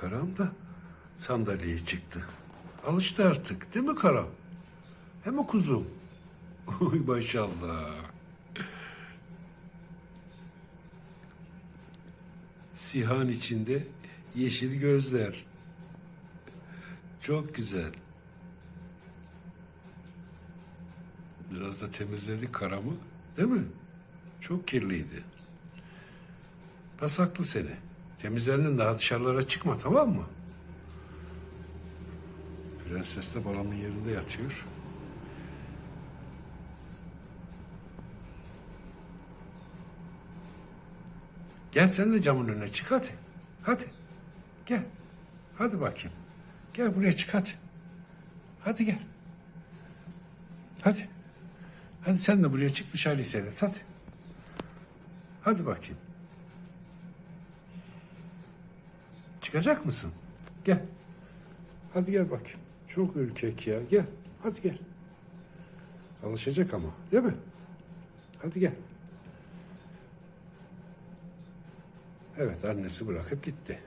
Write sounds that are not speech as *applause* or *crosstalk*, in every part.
Karam da sandalyeye çıktı. Alıştı artık değil mi Karam? Hem mi kuzum? *laughs* Uy maşallah. Sihan içinde yeşil gözler. Çok güzel. Biraz da temizledik karamı. Değil mi? Çok kirliydi. Pasaklı seni. Temizlendin daha dışarılara çıkma tamam mı? Prenses de balamın yerinde yatıyor. Gel sen de camın önüne çık hadi. Hadi. Gel. Hadi bakayım. Gel buraya çık hadi. Hadi gel. Hadi. Hadi sen de buraya çık dışarıyı seyret hadi. Hadi bakayım. Çıkacak mısın? Gel. Hadi gel bakayım. Çok ürkek ya. Gel. Hadi gel. Alışacak ama. Değil mi? Hadi gel. Evet annesi bırakıp gitti.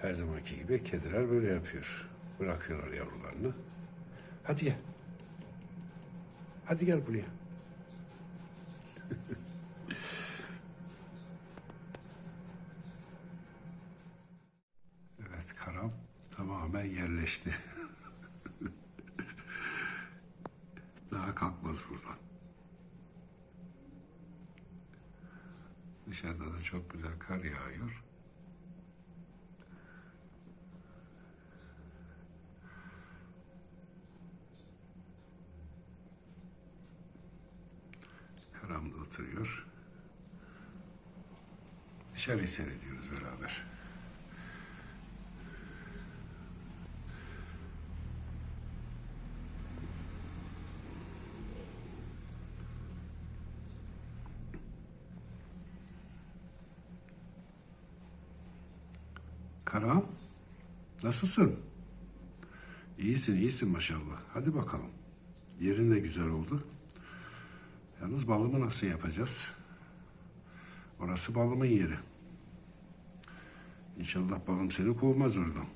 Her zamanki gibi kediler böyle yapıyor. Bırakıyorlar yavrularını. Hadi gel. Hadi gel buraya. Tamamen yerleşti. *laughs* Daha kalkmaz buradan. Dışarıda da çok güzel kar yağıyor. Karamda oturuyor. Dışarıyı seyrediyoruz beraber. Karam, nasılsın? İyisin, iyisin maşallah. Hadi bakalım. Yerin de güzel oldu. Yalnız balımı nasıl yapacağız? Orası balımın yeri. İnşallah balım seni kovmaz oradan.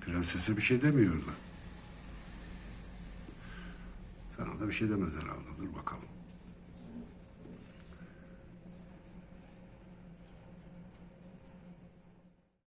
Prensese bir şey demiyordu. Sana da bir şey demez herhalde. Dur bakalım.